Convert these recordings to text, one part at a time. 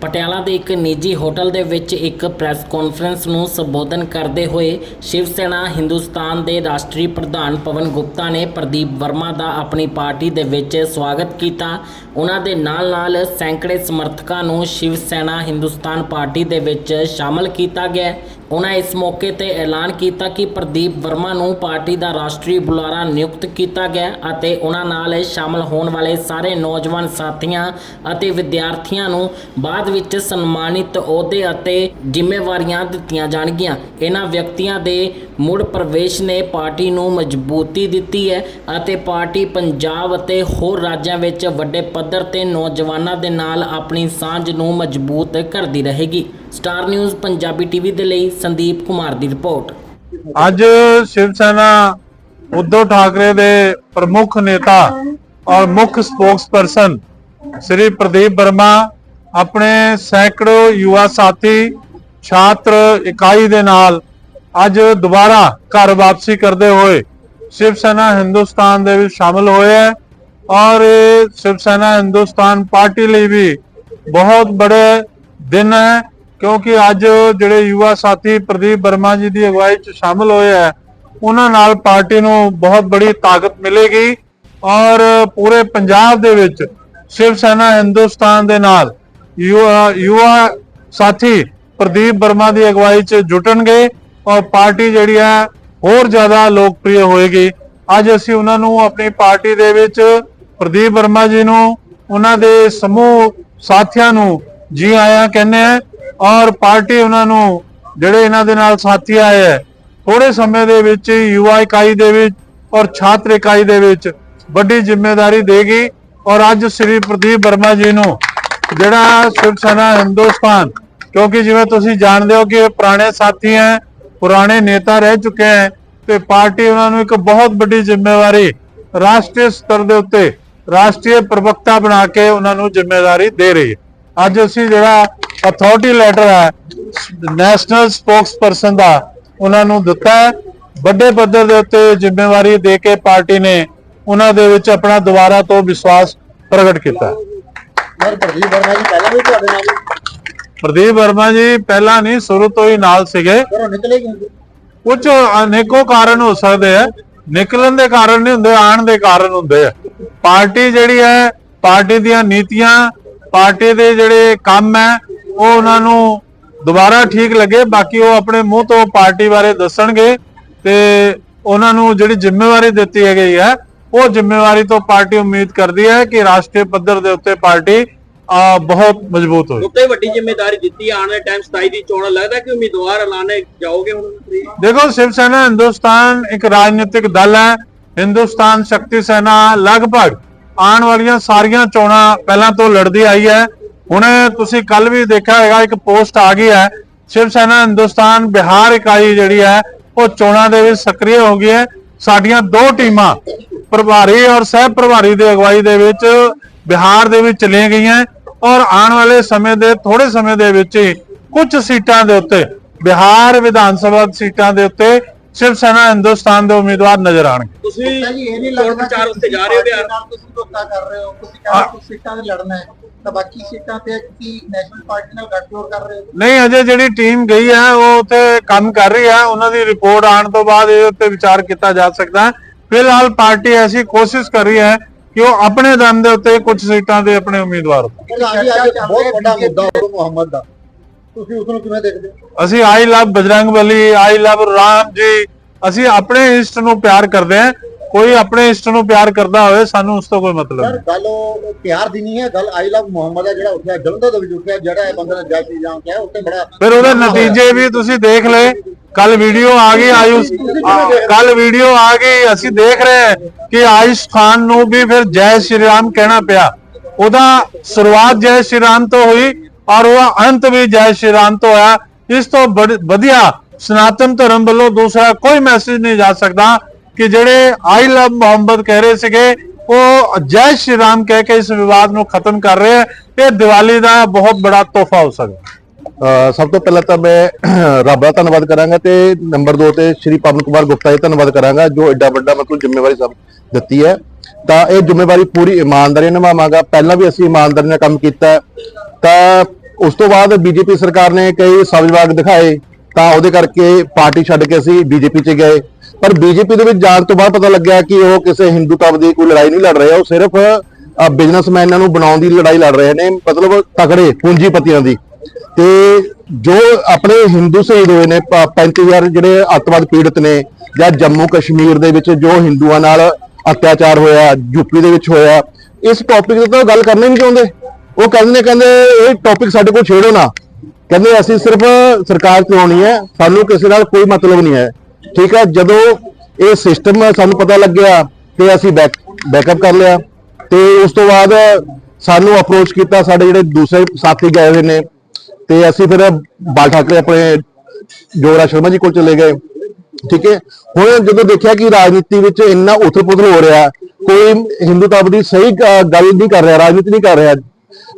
ਪਟਿਆਲਾ ਦੇ ਇੱਕ ਨਿੱਜੀ ਹੋਟਲ ਦੇ ਵਿੱਚ ਇੱਕ ਪ੍ਰੈਸ ਕਾਨਫਰੰਸ ਨੂੰ ਸੰਬੋਧਨ ਕਰਦੇ ਹੋਏ ਸ਼ਿਵ ਸੈਨਾ ਹਿੰਦੁਸਤਾਨ ਦੇ ਰਾਸ਼ਟਰੀ ਪ੍ਰਧਾਨ ਪਵਨ ਗੁਪਤਾ ਨੇ ਪ੍ਰਦੀਪ ਵਰਮਾ ਦਾ ਆਪਣੀ ਪਾਰਟੀ ਦੇ ਵਿੱਚ ਸਵਾਗਤ ਕੀਤਾ। ਉਹਨਾਂ ਦੇ ਨਾਲ-ਨਾਲ ਸੈਂਕੜੇ ਸਮਰਥਕਾਂ ਨੂੰ ਸ਼ਿਵ ਸੈਨਾ ਹਿੰਦੁਸਤਾਨ ਪਾਰਟੀ ਦੇ ਵਿੱਚ ਸ਼ਾਮਲ ਕੀਤਾ ਗਿਆ। ਉਹਨਾਂ ਇਸ ਮੌਕੇ ਤੇ ਐਲਾਨ ਕੀਤਾ ਕਿ ਪ੍ਰਦੀਪ ਵਰਮਾ ਨੂੰ ਪਾਰਟੀ ਦਾ ਰਾਸ਼ਟਰੀ ਬੁਲਾਰਾ ਨਿਯੁਕਤ ਕੀਤਾ ਗਿਆ ਅਤੇ ਉਹਨਾਂ ਨਾਲ ਸ਼ਾਮਲ ਹੋਣ ਵਾਲੇ ਸਾਰੇ ਨੌਜਵਾਨ ਸਾਥੀਆਂ ਅਤੇ ਵਿਦਿਆਰਥੀਆਂ ਨੂੰ ਬਾਅਦ ਵਿੱਚ ਸਨਮਾਨਿਤ ਅਹੁਦੇ ਅਤੇ ਜ਼ਿੰਮੇਵਾਰੀਆਂ ਦਿੱਤੀਆਂ ਜਾਣਗੀਆਂ। ਇਹਨਾਂ ਵਿਅਕਤੀਆਂ ਦੇ ਮੁੜ ਪ੍ਰਵੇਸ਼ ਨੇ ਪਾਰਟੀ ਨੂੰ ਮਜ਼ਬੂਤੀ ਦਿੱਤੀ ਹੈ ਅਤੇ ਪਾਰਟੀ ਪੰਜਾਬ ਅਤੇ ਹੋਰ ਰਾਜਾਂ ਵਿੱਚ ਵੱਡੇ ਪੱਧਰ ਤੇ ਨੌਜਵਾਨਾਂ ਦੇ ਨਾਲ ਆਪਣੀ ਸਾਂਝ ਨੂੰ ਮਜ਼ਬੂਤ ਕਰਦੀ ਰਹੇਗੀ। ਸਟਾਰ ਨਿਊਜ਼ ਪੰਜਾਬੀ ਟੀਵੀ ਦੇ ਲਈ ਸੰਦੀਪ ਕੁਮਾਰ ਦੀ ਰਿਪੋਰਟ। ਅੱਜ ਸ਼ਿਵ ਸੈਨਾ ਉद्धਵ ਠਾਕਰੇ ਦੇ ਪ੍ਰਮੁੱਖ ਨੇਤਾ ਔਰ ਮੁੱਖ ਸਪੋਕਸਪਰਸਨ ਸ੍ਰੀ ਪ੍ਰਦੀਪ ਵਰਮਾ ਆਪਣੇ ਸੈਂਕੜੋ ਯੁਵਾ ਸਾਥੀ, ਛਾਤਰ, ਇਕਾਈ ਦੇ ਨਾਲ ਅੱਜ ਦੁਬਾਰਾ ਘਰ ਵਾਪਸੀ ਕਰਦੇ ਹੋਏ ਸ਼ਿਵ ਸੈਨਾ ਹਿੰਦੁਸਤਾਨ ਦੇ ਵਿੱਚ ਸ਼ਾਮਲ ਹੋਏ ਹੈ ਔਰ ਇਹ ਸ਼ਿਵ ਸੈਨਾ ਹਿੰਦੁਸਤਾਨ ਪਾਰਟੀ ਲਈ ਵੀ ਬਹੁਤ ਬੜੇ ਦਿਨ ਹੈ ਕਿਉਂਕਿ ਅੱਜ ਜਿਹੜੇ ਯੁਵਾ ਸਾਥੀ ਪ੍ਰਦੀਪ ਵਰਮਾ ਜੀ ਦੀ ਅਗਵਾਈ 'ਚ ਸ਼ਾਮਲ ਹੋਏ ਹੈ, ਉਹਨਾਂ ਨਾਲ ਪਾਰਟੀ ਨੂੰ ਬਹੁਤ ਬੜੀ ਤਾਕਤ ਮਿਲੇਗੀ ਔਰ ਪੂਰੇ ਪੰਜਾਬ ਦੇ ਵਿੱਚ ਸ਼ਿਵ ਸੈਨਾ ਹਿੰਦੁਸਤਾਨ ਦੇ ਨਾਲ ਯੁਵਾ ਯੁਵਾ ਸਾਥੀ ਪ੍ਰਦੀਪ ਵਰਮਾ ਦੀ ਅਗਵਾਈ 'ਚ ਜੁਟਣਗੇ ਔਰ ਪਾਰਟੀ ਜਿਹੜੀ ਹੈ ਹੋਰ ਜ਼ਿਆਦਾ ਲੋਕਪ੍ਰਿਯ ਹੋਏਗੀ। ਅੱਜ ਅਸੀਂ ਉਹਨਾਂ ਨੂੰ ਆਪਣੀ ਪਾਰਟੀ ਦੇ ਵਿੱਚ ਪ੍ਰਦੀਪ ਵਰਮਾ ਜੀ ਨੂੰ, ਉਹਨਾਂ ਦੇ ਸਮੂਹ ਸਾਥੀਆਂ ਨੂੰ ਜੀ ਆਇਆਂ ਕਹਿੰਦੇ ਆ ਔਰ ਪਾਰਟੀ ਉਹਨਾਂ ਨੂੰ ਜਿਹੜੇ ਇਹਨਾਂ ਦੇ ਨਾਲ ਸਾਥੀ ਆਏ ਹੈ ਥੋੜੇ ਸਮੇਂ ਦੇ ਵਿੱਚ ਹੀ ਯੁਵਾ ਇਕਾਈ ਦੇ ਵਿੱਚ ਔਰ ਛਾਤਰ ਇਕਾਈ ਦੇ ਵਿੱਚ ਵੱਡੀ ਜ਼ਿੰਮੇਵਾਰੀ ਦੇਗੀ ਔਰ ਅੱਜ ਸ੍ਰੀ ਪ੍ਰਦੀਪ ਵਰਮਾ ਜੀ ਨੂੰ ਜਿਹੜਾ ਸ਼ਿਵ ਸੈਨਾ ਹਿੰਦੁਸਤਾਨ, ਕਿਉਂਕਿ ਜਿਵੇਂ ਤੁਸੀਂ ਜਾਣਦੇ ਹੋ ਕਿ ਇਹ ਪੁਰਾਣੇ ਸਾਥੀ ਹੈ ਪੁਰਾਣੇ ਨੇਤਾ ਰਹਿ ਚੁੱਕੇ ਹੈ ਤੇ ਪਾਰਟੀ ਉਹਨਾਂ ਨੂੰ ਇੱਕ ਬਹੁਤ ਵੱਡੀ ਜ਼ਿੰਮੇਵਾਰੀ ਰਾਸ਼ਟਰੀ ਸਤਰ ਦੇ ਉੱਤੇ ਰਾਸ਼ਟਰੀ ਪ੍ਰਵਕਤਾ ਬਣਾ ਕੇ ਉਹਨਾਂ ਨੂੰ ਜ਼ਿੰਮੇਵਾਰੀ ਦੇ ਰਹੀ ਹੈ। ਅੱਜ ਅਸੀਂ ਜਿਹੜਾ ਅਥਾਰਟੀ ਲੈਟਰ ਹੈ ਨੈਸ਼ਨਲ ਸਪੋਕਸਪਰਸਨ ਦਾ ਉਹਨਾਂ ਨੂੰ ਦਿੱਤਾ ਹੈ। ਵੱਡੇ ਪੱਧਰ ਦੇ ਉੱਤੇ ਜ਼ਿੰਮੇਵਾਰੀ ਦੇ ਕੇ ਪਾਰਟੀ ਨੇ ਉਹਨਾਂ ਦੇ ਵਿੱਚ ਆਪਣਾ ਦੁਬਾਰਾ ਤੋਂ ਵਿਸ਼ਵਾਸ ਪ੍ਰਗਟ ਕੀਤਾ ਹੈ। ਪ੍ਰਦੀਪ ਵਰਮਾ ਜੀ, ਪਹਿਲਾਂ ਵੀ ਤੁਹਾਡੇ ਨਾਲ ਪ੍ਰਦੀਪ ਵਰਮਾ ਜੀ ਪਹਿਲਾਂ ਨਹੀਂ ਸ਼ੁਰੂ ਤੋਂ ਹੀ ਨਾਲ ਸੀਗੇ। ਘਰੋਂ ਨਿਕਲੇ ਕਿਉਂ? ਕੁਝ ਅਨੇਕੋ ਕਾਰਨ ਹੋ ਸਕਦੇ ਆ। ਨਿਕਲਣ ਦੇ ਕਾਰਨ ਨਹੀਂ ਹੁੰਦੇ ਆਣ ਦੇ ਕਾਰਨ ਹੁੰਦੇ ਆ। ਪਾਰਟੀ ਜਿਹੜੀ ਹੈ ਪਾਰਟੀ ਦੀਆਂ ਨੀਤੀਆਂ ਪਾਰਟੀ ਦੇ ਜਿਹੜੇ ਕੰਮ ਹੈ ਉਹ ਉਹਨਾਂ ਨੂੰ ਦੁਬਾਰਾ ਠੀਕ ਲੱਗੇ। ਬਾਕੀ ਉਹ ਆਪਣੇ ਮੂੰਹ ਤੋਂ ਪਾਰਟੀ ਬਾਰੇ ਦੱਸਣਗੇ ਤੇ ਉਹਨਾਂ ਨੂੰ ਜਿਹੜੀ ਜ਼ਿੰਮੇਵਾਰੀ ਦਿੱਤੀ ਹੈ ਗਈ ਹੈ ਉਹ ਜ਼ਿੰਮੇਵਾਰੀ ਤੋਂ ਪਾਰਟੀ ਉਮੀਦ ਕਰਦੀ ਹੈ ਕਿ ਰਾਸ਼ਟਰੀ ਪੱਧਰ ਦੇ ਉੱਤੇ ਪਾਰਟੀ ਅਹ, ਬਹੁਤ ਮਜ਼ਬੂਤ ਹੋਏ ਉੱਤੇ ਵੱਡੀ ਜ਼ਿੰਮੇਵਾਰੀ ਦਿੱਤੀ ਆਉਣ ਵਾਲੇ ਟਾਈਮ 27 ਦੀ ਚੋਣ ਲੱਗਦਾ ਕਿ ਉਮੀਦਵਾਰ ਐਲਾਨੇ ਜਾਓਗੇ ਹੁਣ? ਦੇਖੋ ਸ਼ਿਵ ਸੈਨਾ ਹਿੰਦੁਸਤਾਨ ਇੱਕ ਰਾਜਨੀਤਿਕ ਦਲ ਹੈ। ਹਿੰਦੁਸਤਾਨ ਸ਼ਕਤੀ ਸੈਨਾ ਲਗਭਗ ਆਉਣ ਵਾਲੀਆਂ ਸਾਰੀਆਂ ਚੋਣਾਂ ਪਹਿਲਾਂ ਤੋਂ ਲੜਦੀ ਆਈ ਹੈ। ਹੁਣ ਤੁਸੀਂ ਕੱਲ ਵੀ ਦੇਖਿਆ ਹੋਵੇਗਾ ਇੱਕ ਪੋਸਟ ਆ ਗਈ ਹੈ। ਸ਼ਿਵ ਸੈਨਾ ਹਿੰਦੁਸਤਾਨ ਬਿਹਾਰ ਇਕਾਈ ਜਿਹੜੀ ਹੈ ਉਹ ਚੋਣਾਂ ਦੇ ਵਿੱਚ ਸਕਰੀय ਹੋ ਗਈ ਹੈ। ਸਾਡੀਆਂ ਦੋ ਟੀਮਾਂ ਪ੍ਰਭਾਰੀ ਔਰ ਸਹਿ ਪ੍ਰਭਾਰੀ ਦੇ ਅਗਵਾਈ ਦੇ ਵਿੱਚ ਬਿਹਾਰ ਦੇ ਵਿੱਚ ਚਲੀਆਂ ਗਈਆਂ। ਔਰ ਆਉਣ ਵਾਲੇ ਸਮੇਂ ਦੇ ਥੋੜੇ ਸਮੇਂ ਦੇ ਵਿੱਚ ਹੀ ਕੁਝ ਸੀਟਾਂ ਦੇ ਉੱਤੇ ਬਿਹਾਰ ਵਿਧਾਨ ਸਭਾ ਸੀਟਾਂ ਦੇ ਉੱਤੇ ਸ਼ਿਵ ਸੈਨਾ ਹਿੰਦੁਸਤਾਨ ਦੇ ਉਮੀਦਵਾਰ ਨਜ਼ਰ ਆਣਗੇ ਤੁਸੀਂ ਇਹ ਨਹੀਂ ਲੱਗਦਾ ਪ੍ਰਚਾਰ ਉੱਤੇ ਜਾ ਰਹੇ ਹੋ ਬਿਹਾਰ। ਤੁਸੀਂ ਧੋਖਾ ਕਰ ਰਹੇ ਹੋ ਤੁਸੀਂ ਕਹਿੰਦੇ ਕੁਝ ਸੀਟਾਂ ਤੇ ਲੜਨਾ ਹੈ ਤਾਂ ਬਾਕੀ ਸੀਟਾਂ ਤੇ ਤੁਸੀਂ ਨੈਸ਼ਨਲ ਪਾਰਟੀ ਨਾਲ ਗੱਠਜੋੜ ਕਰ ਰਹੇ ਹੋ। ਨਹੀਂ ਅਜੇ ਜਿਹੜੀ ਟੀਮ ਗਈ ਹੈ ਉਹ ਉੱਥੇ ਕੰਮ ਕਰ ਰਹੀ ਹੈ ਉਹਨਾਂ ਦੀ ਰਿਪੋਰਟ ਆਉਣ ਤੋਂ ਬਾਅਦ ਇਹ ਉੱਤੇ ਵਿਚਾਰ ਕੀਤਾ ਜਾ ਸਕਦਾ ਹੈ। ਫਿਲਹਾਲ ਪਾਰਟੀ ਐਸੀ ਕੋਸ਼ਿਸ਼ ਕਰ ਰਹੀ ਹੈ ਕਿ ਉਹ ਆਪਣੇ ਦਮ ਦੇ ਉੱਤੇ ਕੁਝ ਸੀਟਾਂ ਦੇ ਆਪਣੇ ਉਮੀਦਵਾਰ। ਅੱਜ ਬਹੁਤ ਵੱਡਾ ਮੁੱਦਾ ਉਹ ਮੁਹੰਮਦ ਦਾ। ਤੁਸੀਂ ਉਸ ਨੂੰ ਕਿਵੇਂ ਦੇਖਦੇ ਹੋ? ਅਸੀਂ ਆਈ ਲਵ ਬਜਰੰਗ ਬਲੀ ਆਈ ਲਵ ਰਾਮ ਜੀ ਅਸੀਂ ਆਪਣੇ ਇਸ਼ਟ ਨੂੰ ਪਿਆਰ ਕਰਦੇ ਹਾਂ। ਕੋਈ ਆਪਣੇ ਇਸ਼ਟ ਨੂੰ ਪਿਆਰ ਕਰਦਾ ਹੋਵੇ ਸਾਨੂੰ ਉਸ ਤੋਂ ਕੋਈ ਮਤਲਬ ਨਹੀਂ। ਗੱਲ ਉਹ ਪਿਆਰ ਦੀ ਨਹੀਂ ਹੈ ਗੱਲ ਆਈ ਲਵ ਮੁਹੰਮਦ ਹੈ ਜਿਹੜਾ ਉੱਠਿਆ ਜਲੰਧਰ ਦੇ ਵਿੱਚ ਉੱਠਿਆ ਜਿਹੜਾ ਇਹ ਬੰਦੇ ਨੇ ਜੈ ਕਿਹਾ ਉੱਤੇ ਬੜਾ ਫਿਰ ਉਹਦੇ ਨਤੀਜੇ ਵੀ ਤੁਸੀਂ ਦੇਖ ਲਏ। ਕੱਲ ਵੀਡੀਓ ਆ ਗਈ ਆਯੁਸ਼। ਕੱਲ ਵੀਡੀਓ ਆ ਗਈ। ਅਸੀਂ ਦੇਖ ਰਹੇ ਹਾਂ ਕਿ ਆਯੁਸ਼ ਖਾਨ ਨੂੰ ਵੀ ਫਿਰ ਜੈ ਸ਼੍ਰੀ ਰਾਮ ਕਹਿਣਾ ਪਿਆ। ਉਹਦਾ ਸ਼ੁਰੂਆਤ ਜੈ ਸ਼੍ਰੀ ਰਾਮ ਤੋਂ ਹੋਈ ਔਰ ਉਹ ਅੰਤ ਵੀ ਜੈ ਸ਼੍ਰੀ ਰਾਮ ਤੋਂ ਹੋਇਆ। ਇਸ ਤੋਂ ਵਧੀਆ ਸਨਾਤਨ ਧਰਮ ਵੱਲੋਂ ਦੂਸਰਾ ਕੋਈ ਮੈਸੇਜ ਨਹੀਂ ਜਾ ਸਕਦਾ ਕਿ ਜਿਹੜੇ ਆਈ ਲਵ ਮੁਹੰਮਦ ਕਹਿ ਰਹੇ ਸੀਗੇ ਉਹ ਜੈ ਸ਼੍ਰੀ ਰਾਮ ਕਹਿ ਕੇ ਇਸ ਵਿਵਾਦ ਨੂੰ ਖਤਮ ਕਰ ਰਹੇ ਹੈ ਇਹ ਦੀਵਾਲੀ ਦਾ ਬਹੁਤ ਬੜਾ ਤੋਹਫਾ ਹੋ ਸਕਦਾ। ਸਭ ਤੋਂ ਪਹਿਲਾਂ ਤਾਂ ਮੈਂ ਰੱਬ ਦਾ ਧੰਨਵਾਦ ਕਰਾਂਗਾ ਤੇ ਨੰਬਰ 2 ਤੇ ਸ਼੍ਰੀ ਪਵਨ ਕੁਮਾਰ ਗੁਪਤਾ ਜੀ ਧੰਨਵਾਦ ਕਰਾਂਗਾ, ਜੋ ਐਡਾ ਵੱਡਾ ਮਤਲਬ ਜ਼ਿੰਮੇਵਾਰੀ ਸਭ ਦਿੱਤੀ ਹੈ। ਤਾਂ ਇਹ ਜ਼ਿੰਮੇਵਾਰੀ ਪੂਰੀ ਇਮਾਨਦਾਰੀ ਨਿਭਾਵਾਂਗਾ। ਪਹਿਲਾਂ ਵੀ ਅਸੀਂ ਇਮਾਨਦਾਰੀ ਨਾਲ ਕੰਮ ਕੀਤਾ। ਤਾਂ ਉਸ ਤੋਂ ਬਾਅਦ ਬੀਜੇਪੀ ਸਰਕਾਰ ਨੇ ਕਈ ਸਬਜਵਾਗ ਦਿਖਾਏ। ਤਾਂ ਉਹਦੇ ਕਰਕੇ ਪਾਰਟੀ ਛੱਡ ਕੇ ਅਸੀਂ ਬੀਜੇਪੀ 'ਚ ਗਏ। ਪਰ ਬੀਜੇਪੀ ਦੇ ਵਿੱਚ ਜਾਣ ਤੋਂ ਬਾਅਦ ਪਤਾ ਲੱਗਿਆ ਕਿ ਉਹ ਕਿਸੇ ਹਿੰਦੂਤਵ ਦੀ ਕੋਈ ਲੜਾਈ ਨਹੀਂ ਲੜ ਰਹੇ। ਉਹ ਸਿਰਫ ਬਿਜ਼ਨਸਮੈਨਾਂ ਨੂੰ ਬਣਾਉਣ ਦੀ ਲੜਾਈ ਲੜ ਰਹੇ ਨੇ। ਮਤਲਬ ਤਕੜੇ, ਪੂੰਜੀਪਤੀਆਂ ਦੀ। ਤੇ ਜੋ ਆਪਣੇ ਹਿੰਦੂ ਸ਼ਹੀਦ ਹੋਏ ਨੇ, ਪ- 35000 ਜਿਹੜੇ ਅੱਤਵਾਦ ਪੀੜਤ ਨੇ, ਜਾਂ ਜੰਮੂ ਕਸ਼ਮੀਰ ਦੇ ਵਿੱਚ ਜੋ ਹਿੰਦੂਆਂ ਨਾਲ ਅਤਿਆਚਾਰ ਹੋਇਆ ਯੂਪੀ ਦੇ ਵਿੱਚ ਹੋਇਆ, ਇਸ ਟੌਪਿਕ ਤੇ ਤਾਂ ਉਹ ਗੱਲ ਕਰਨੀ ਨਹੀਂ ਚਾਹੁੰਦੇ। ਉਹ ਕਹਿੰਦੇ ਨੇ, ਕਹਿੰਦੇ ਇਹ ਟੌਪਿਕ ਸਾਡੇ ਕੋਲ ਛੇੜੋ ਨਾ। ਕਹਿੰਦੇ ਅਸੀਂ ਸਿਰਫ ਸਰਕਾਰ ਚਲਾਉਣੀ ਹੈ, ਸਾਨੂੰ ਕਿਸੇ ਨਾਲ ਕੋਈ ਮਤਲਬ ਨਹੀਂ ਹੈ। ਠੀਕ ਹੈ, ਜਦੋਂ ਇਹ ਸਿਸਟਮ ਸਾਨੂੰ ਪਤਾ ਲੱਗਿਆ ਤੇ ਅਸੀਂ ਬੈਕ ਬੈਕਅਪ ਕਰ ਲਿਆ। ਤੇ ਉਸ ਤੋਂ ਬਾਅਦ ਸਾਨੂੰ ਅਪਰੋਚ ਕੀਤਾ ਸਾਡੇ ਜਿਹੜੇ ਦੂਸਰੇ ਸਾਥੀ ਗਏ ਹੋਏ ਨੇ। ਤੇ ਅਸੀਂ ਫਿਰ ਬਾਲ ਠਾਕਰੇ ਆਪਣੇ ਜੋਰਾ ਸ਼ਰਮਾ ਜੀ ਕੋਲ ਚਲੇ ਗਏ। ਠੀਕ ਹੈ? ਹੁਣ ਜਦੋਂ ਦੇਖਿਆ ਕਿ ਰਾਜਨੀਤੀ ਵਿੱਚ ਇੰਨਾ ਉਥਲ-ਪੁਥਲ ਹੋ ਰਿਹਾ ਕੋਈ ਹਿੰਦੂਤਵ ਦੀ ਸਹੀ ਗੱਲ ਨਹੀਂ ਕਰ ਰਿਹਾ ਰਾਜਨੀਤੀ ਨਹੀਂ ਕਰ ਰਿਹਾ।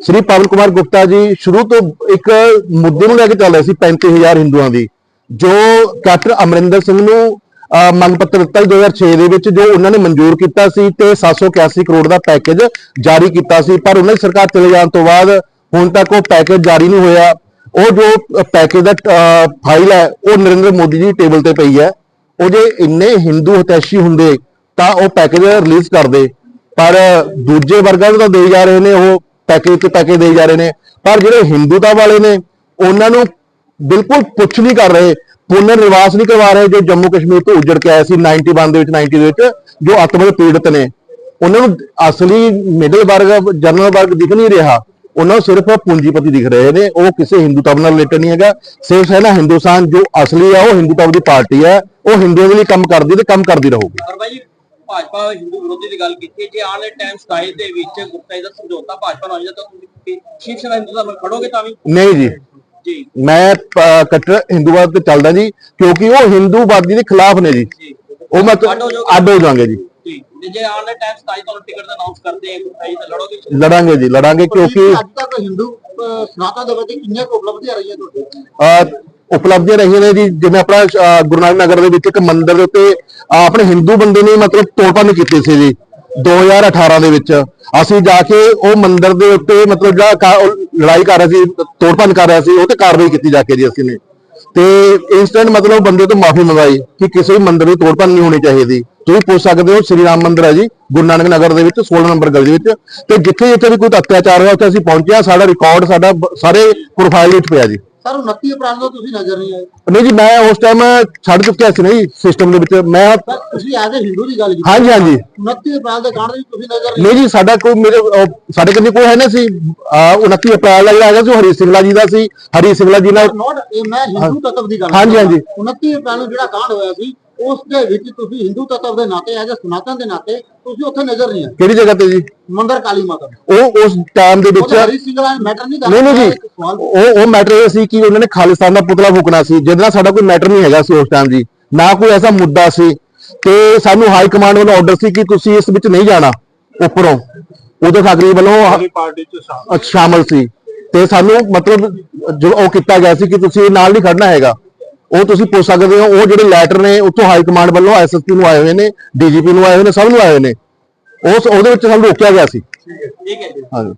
ਸ੍ਰੀ ਪਵਨ ਕੁਮਾਰ ਗੁਪਤਾ ਜੀ ਸ਼ੁਰੂ ਤੋਂ ਇੱਕ ਮੁੱਦੇ ਨੂੰ ਲੈ ਕੇ ਚੱਲ ਰਹੇ ਸੀ 35000 ਹਿੰਦੂਆਂ ਦੀ ਜੋ ਕੈਪਟਨ ਅਮਰਿੰਦਰ ਸਿੰਘ ਨੂੰ ਅ, ਮੰਗ ਪੱਤਰ ਦਿੱਤਾ ਸੀ 2006 ਦੇ ਵਿੱਚ ਜੋ ਉਹਨਾਂ ਨੇ ਮਨਜ਼ੂਰ ਕੀਤਾ ਸੀ ਤੇ 781 ਕਰੋੜ ਦਾ ਪੈਕੇਜ ਜਾਰੀ ਕੀਤਾ ਸੀ। ਪਰ ਉਹਨਾਂ ਦੀ ਸਰਕਾਰ ਚਲੇ ਜਾਣ ਤੋਂ ਬਾਅਦ ਹੁਣ ਤੱਕ ਉਹ ਪੈਕੇਜ ਜਾਰੀ ਨਹੀਂ ਹੋਇਆ। ਉਹ ਜੋ ਪੈਕੇਜ ਦਾ ਫਾਈਲ ਹੈ, ਉਹ ਨਰਿੰਦਰ ਮੋਦੀ ਜੀ ਟੇਬਲ ਤੇ ਪਈ ਹੈ। ਉਹ ਜੇ ਇੰਨੇ ਹਿੰਦੂ ਹਤੈਸ਼ੀ ਹੁੰਦੇ, ਤਾਂ ਉਹ ਪੈਕੇਜ ਰਿਲੀਜ਼ ਕਰਦੇ ਪਰ ਦੂਜੇ ਵਰਗਾਂ ਨੂੰ ਤਾਂ ਦੇ ਜਾ ਰਹੇ ਨੇ, ਉਹ ਪੈਕੇਜ ਤੇ ਪੈਕੇਜ ਦੇ ਜਾ ਰਹੇ ਨੇ। ਪਰ ਜਿਹੜੇ ਹਿੰਦੂਤਾ ਵਾਲੇ ਨੇ, ਉਹਨਾਂ ਨੂੰ ਬਿਲਕੁਲ ਪੁੱਛ ਨਹੀਂ ਕਰ ਰਹੇ, ਪੁਨਰ ਨਿਵਾਸ ਨਹੀਂ ਕਰਵਾ ਰਹੇ, ਜੋ ਜੰਮੂ ਕਸ਼ਮੀਰ ਤੋਂ ਉੱਜੜ ਕੇ ਆਏ ਸੀ 91 ਦੇ ਵਿੱਚ 90 ਦੇ ਵਿੱਚ, ਜੋ ਅੱਤਵਾਦ ਪੀੜਤ ਨੇ। ਉਹਨਾਂ ਨੂੰ ਅਸਲੀ ਮਿਡਲ ਵਰਗ ਜਨਰਲ ਵਰਗ ਦਿਖ ਨਹੀਂ ਰਿਹਾ। ਉਹਨਾਂ ਨੂੰ ਸਿਰਫ ਪੂੰਜੀਪਤੀ ਦਿਖ ਰਹੇ ਨੇ ਉਹ ਕਿਸੇ ਹਿੰਦੂਤਵ ਨਾਲ ਰਿਲੇਟਡ ਨਹੀਂ ਹੈਗਾ। ਸਿਰਫ ਹੈ ਨਾ ਹਿੰਦੁਸਤਾਨ ਜੋ ਅਸਲੀ ਹੈ ਉਹ ਹਿੰਦੂਤਵ ਦੀ ਪਾਰਟੀ ਹੈ ਉਹ ਹਿੰਦੂਆਂ ਦੇ ਲਈ ਕੰਮ ਕਰਦੀ ਤੇ ਕੰਮ ਕਰਦੀ ਰਹੂਗੀ। ਔਰ ਜੀ, ਭਾਜਪਾ ਹਿੰਦੂ ਵਿਰੋਧੀ ਦੀ ਗੱਲ ਕੀਤੀ ਜੇ ਆਉਣ ਵਾਲੇ ਟਾਈਮ 27 ਦੇ ਵਿੱਚ ਗੁਪਤਾ ਜੀ ਦਾ ਸਮਝੌਤਾ ਭਾਜਪਾ ਨਾਲ ਹੋ ਜਾਂਦਾ ਤਾਂ ਤੁਸੀਂ ਸ਼ਿਵ ਸੈਨਾ ਹਿੰਦੂ ਦਾ ਖੜੋਗੇ ਤਾਂ ਵੀ ਨਹੀਂ ਜੀ। ਜੀ। ਮੈਂ ਅ, ਕੱਟੜ ਹਿੰਦੂਵਾਦ ਤੇ ਚੱਲਦਾ ਜੀ ਕਿਉਂਕਿ ਉਹ ਹਿੰਦੂਵਾਦੀ ਦੇ ਖਿਲਾਫ ਨੇ ਜੀ। ਉਹ ਮੈਂ? ਅੱਡ ਹੋ ਜਾਵਾਂਗੇ ਜੀ। ਜੀ ਤੇ ਜੇ ਆਉਣ ਵਾਲੇ ਟਾਈਮ 27 ਤੁਹਾਨੂੰ ਟਿਕਟ ਦਾ ਅਨਾਉਂਸ ਕਰਦੇ ਆ ਗੁਪਤਾ ਜੀ ਤਾਂ ਲੜੋਗੇ ਲੜਾਂਗੇ ਜੀ ਲੜਾਂਗੇ ਕਿਉਂਕਿ ਅੱਜ ਤੱਕ ਹਿੰਦੂ ਅਹ, ਸਨਾਤਨ ਦੇ ਵਿੱਚ ਕਿੰਨੀਆਂ ਕੁ ਉਪਲਬਧੀਆਂ ਰਹੀਆਂ ਤੁਹਾਡੇ ਅਹ ਉਪਲਬਧੀਆਂ ਰਹੀਆਂ ਨੇ ਜੀ ਜਿਵੇਂ ਆਪਣਾ ਗੁਰੂ ਨਾਨਕ ਨਗਰ ਦੇ ਵਿੱਚ ਇੱਕ ਮੰਦਿਰ ਦੇ ਉੱਤੇ ਆਪਣੇ ਹਿੰਦੂ ਬੰਦੇ ਨੇ ਮਤਲਬ ਤੋੜਪੰਨ ਕੀਤੀ ਸੀ ਜੀ 2018 ਦੇ ਵਿੱਚ। ਅਸੀਂ ਜਾ ਕੇ ਉਹ ਮੰਦਿਰ ਦੇ ਉੱਤੇ ਮਤਲਬ ਜਿਹੜਾ ਲੜਾਈ ਕਰ ਰਿਹਾ ਸੀ ਤੋੜਪੰਨ ਕਰ ਰਿਹਾ ਸੀ ਉਹ ਤੇ ਕਾਰਵਾਈ ਕੀਤੀ ਜਾ ਕੇ ਜੀ ਅਸੀਂ ਨੇ। ਤੇ ਇਨਸਟੈਂਟ ਮਤਲਬ ਬੰਦੇ ਤੋਂ ਮਾਫੀ ਮੰਗਾਈ ਕਿ ਕਿਸੇ ਵੀ ਮੰਦਿਰ ਦੀ ਤੋੜਪੰਨ ਨਹੀਂ ਹੋਣੀ ਚਾਹੀਦੀ। ਤੁਸੀਂ ਪੁੱਛ ਸਕਦੇ ਹੋ ਸ੍ਰੀ ਰਾਮ ਮੰਦਿਰ ਹੈ ਜੀ, ਗੁਰੂ ਨਾਨਕ ਨਗਰ ਦੇ ਵਿੱਚ 16 ਨੰਬਰ ਗਲੀ ਦੇ ਵਿੱਚ ਤੇ ਜਿੱਥੇ ਜਿੱਥੇ ਵੀ ਕੋਈ ਅਤਿਆਚਾਰ ਹੋਇਆ ਉੱਥੇ ਅਸੀਂ ਪਹੁੰਚਿਆ ਸਾਡਾ ਰਿਕਾਰਡ ਸਾਡਾ ਸਾਰੇ ਪ੍ਰੋਫਾਈਲ ਵਿੱਚ ਪਿਆ ਜੀ। ਸਰ 29 ਅਪ੍ਰੈਲ ਨੂੰ ਤੁਸੀਂ ਨਜ਼ਰ ਨਹੀਂ ਆਏ। ਨਹੀਂ ਜੀ ਮੈਂ ਉਸ ਟਾਈਮ ਛੱਡ ਚੁੱਕਿਆ ਸੀ ਨਹੀਂ ਸਿਸਟਮ ਦੇ ਵਿੱਚ। ਮੈਂ ਸਰ ਤੁਸੀਂ ਐਜ਼ ਅ ਹਿੰਦੂ ਦੀ ਗੱਲ ਕੀਤੀ। ਹਾਂਜੀ ਹਾਂਜੀ। 29 ਅਪ੍ਰੈਲ ਦੇ ਕਾਂਡ ਵਿੱਚ ਤੁਸੀਂ ਨਜ਼ਰ ਨਹੀਂ ਨਹੀਂ ਜੀ ਸਾਡਾ ਕੋਈ ਮੇਰੇ ਅਹ, ਸਾਡੇ ਕੋਲ ਕੋਈ ਹੈ ਨਾ ਸੀ। ਅਹ, 29 ਅਪ੍ਰੈਲ ਦਾ ਜਿਹੜਾ ਹੈਗਾ ਸੀ ਉਹ ਹਰੀ ਸਿੰਘਲਾ ਜੀ ਦਾ ਸੀ। ਹਰੀ ਸਿੰਘਲਾ ਜੀ ਨਾਲ ਨੋਟ ਇਹ ਮੈਂ ਹਿੰਦੂ ਤੱਤਵ ਦੀ ਗੱਲ ਹਾਂਜੀ। ਹਾਂਜੀ। 29 ਅਪ੍ਰੈਲ ਨੂੰ ਜਿਹੜਾ ਕਾਂਡ ਹੋਇਆ ਸੀ ਉਸ ਦੇ ਵਿੱਚ ਤੁਸੀਂ ਹਿੰਦੂ ਤੱਤਵ ਦੇ ਨਾਤੇ ਐਜ਼ ਸਨਾਤਨ ਦੇ ਨਾਤੇ ਤੁਸੀਂ ਉੱਥੇ ਨਜ਼ਰ ਨਹੀਂ ਆਏ ਕਿਹੜੀ ਜਗ੍ਹਾ ਤੇ ਜੀ? ਮੰਦਰ ਕਾਲੀ ਮਾਤਾ ਉਹ ਉਸ ਟਾਈਮ ਦੇ ਵਿੱਚ ਹਰੀ ਸਿੰਘ ਦਾ ਮੈਟਰ ਨਹੀਂ ਕਰ ਨਹੀਂ ਨਹੀਂ ਜੀ ਉਹ ਉਹ ਮੈਟਰ ਇਹ ਸੀ ਕਿ ਉਹਨਾਂ ਨੇ ਖਾਲਿਸਤਾਨ ਦਾ ਪੁਤਲਾ ਫੂਕਣਾ ਸੀ। ਜਿਹਦੇ ਨਾਲ ਸਾਡਾ ਕੋਈ ਮੈਟਰ ਨਹੀਂ ਹੈਗਾ ਸੀ ਉਸ ਟਾਈਮ ਜੀ। ਨਾ ਕੋਈ ਐਸਾ ਮੁੱਦਾ ਸੀ ਤੇ ਸਾਨੂੰ ਹਾਈ ਕਮਾਂਡ ਵੱਲੋਂ ਆਰਡਰ ਸੀ ਕਿ ਤੁਸੀਂ ਇਸ ਵਿੱਚ ਨਹੀਂ ਜਾਣਾ ਉੱਪਰੋਂ। ਉਦੋਂ ਠਾਕਰੇ ਵੱਲੋਂ ਸ਼ਾਮਲ। ਸੀ। ਤੇ ਸਾਨੂੰ ਮਤਲਬ ਜੋ ਉਹ ਕੀਤਾ ਗਿਆ ਸੀ ਕਿ ਤੁਸੀਂ ਨਾਲ ਨਹੀਂ ਖੜਨਾ ਹੈਗਾ। ਉਹ ਤੁਸੀਂ ਪੁੱਛ ਸਕਦੇ ਹੋ ਉਹ ਜਿਹੜੇ ਲੈਟਰ ਨੇ ਉੱਥੋਂ ਹਾਈ ਕਮਾਂਡ ਵੱਲੋਂ ਐਸਐਸਪੀ ਨੂੰ ਆਏ ਹੋਏ ਨੇ ਡੀਜੀਪੀ ਨੂੰ ਆਏ ਹੋਏ ਨੇ ਸਭ ਨੂੰ ਆਏ ਹੋਏ ਨੇ। ਉਸ ਉਹਦੇ ਵਿੱਚ ਸਾਨੂੰ ਰੋਕਿਆ ਗਿਆ ਸੀ। ਠੀਕ ਹੈ ਜੀ ਹਾਂਜੀ।